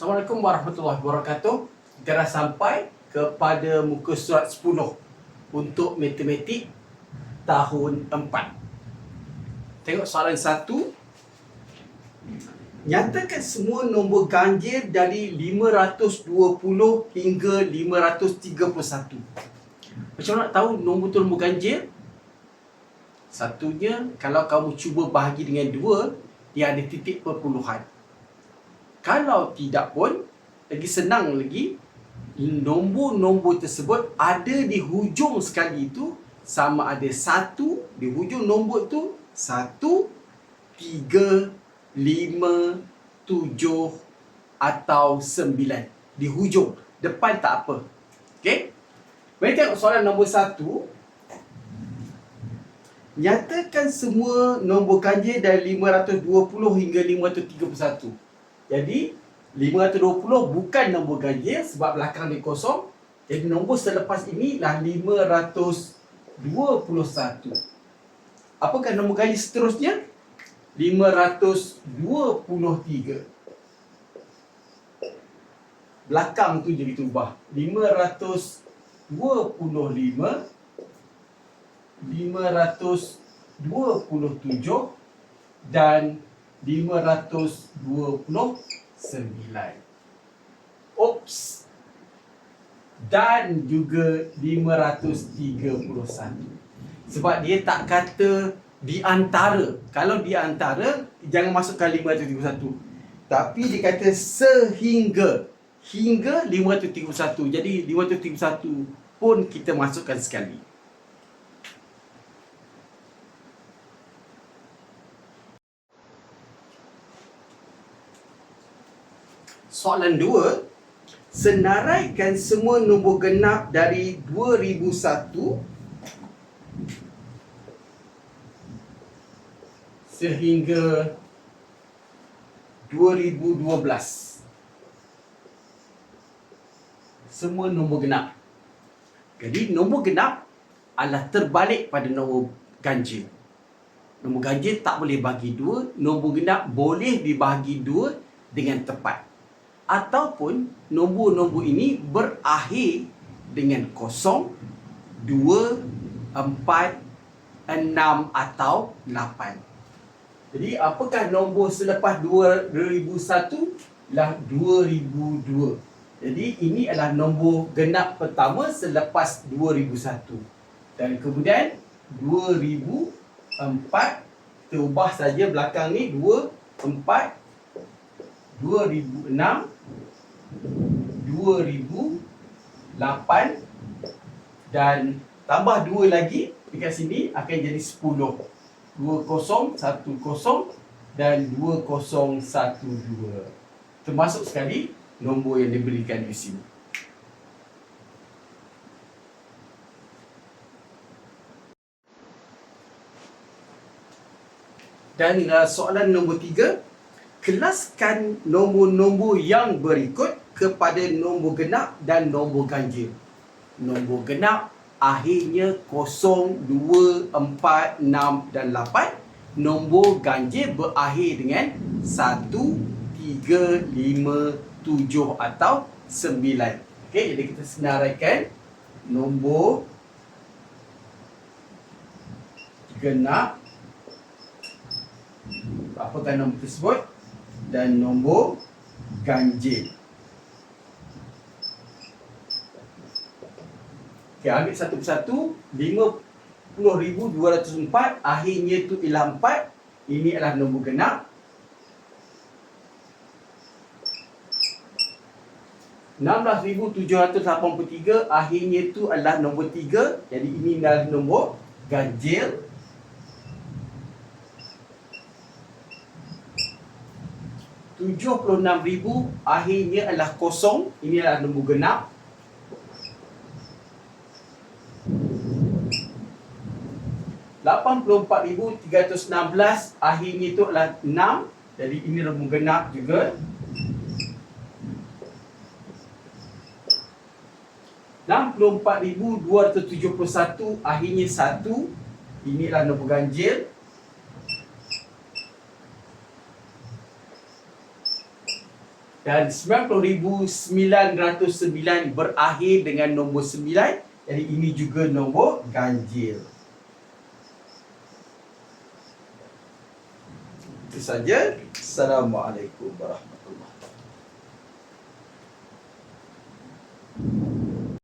Assalamualaikum warahmatullahi wabarakatuh. Kita dah sampai kepada muka surat 10 untuk matematik tahun 4. Tengok soalan 1. Nyatakan semua nombor ganjil dari 520 hingga 531. Macam mana nak tahu nombor tu nombor ganjil? Satunya, kalau kamu cuba bahagi dengan dua, dia ada titik perpuluhan. Kalau tidak pun, lagi senang lagi, nombor-nombor tersebut ada di hujung sekali itu sama ada satu di hujung nombor tu satu, tiga, lima, tujuh atau sembilan di hujung depan tak apa. Okey? Mari tengok soalan nombor satu. Nyatakan semua nombor ganjil dari 520 hingga 531. Jadi 520 bukan nombor ganjil sebab belakang dia kosong. Jadi nombor selepas ini lah 521. Apakah nombor ganjil seterusnya? 523. Belakang tu jadi ubah. 525 527 dan 529. Oops. Dan juga 531. Sebab dia tak kata di antara. Kalau di antara, jangan masukkan 531. Tapi dia kata sehingga. Hingga 531. Jadi 531 pun kita masukkan sekali. Soalan dua, senaraikan semua nombor genap dari 2001 sehingga 2012. Semua nombor genap. Jadi nombor genap adalah terbalik pada nombor ganjil. Nombor ganjil tak boleh bagi dua, nombor genap boleh dibahagi dua dengan tepat ataupun nombor-nombor ini berakhir dengan kosong, dua, empat, enam atau lapan. Jadi apakah nombor selepas 2001? Lah 2002. Jadi ini adalah nombor genap pertama selepas 2001. Dan kemudian 2004 terubah saja belakang ni 2, 4, 2006 2008 dan tambah 2 lagi dekat sini akan jadi 10 2010 dan 2012 termasuk sekali nombor yang diberikan di sini. Dan uh, soalan nombor 3 kelaskan nombor-nombor yang berikut kepada nombor genap dan nombor ganjil. Nombor genap akhirnya 0, 2, 4, 6 dan 8. Nombor ganjil berakhir dengan 1, 3, 5, 7 atau 9. Okey, jadi kita senaraikan nombor genap apakah nombor tersebut dan nombor ganjil. Okey, ambil satu persatu. 50,204 akhirnya tu ialah 4. Ini adalah nombor genap. 16,783 akhirnya tu adalah nombor 3. Jadi ini adalah nombor ganjil. 76,000 akhirnya adalah kosong. Ini adalah nombor genap. Lapan puluh empat ribu tiga ratus enam belas akhirnya itu adalah enam. Jadi ini nombor genap juga. Enam puluh empat ribu dua ratus tujuh puluh satu akhirnya satu. Ini adalah nombor ganjil. Dan 90,909 berakhir dengan nombor 9. Jadi ini juga nombor ganjil. Itu saja. Assalamualaikum warahmatullahi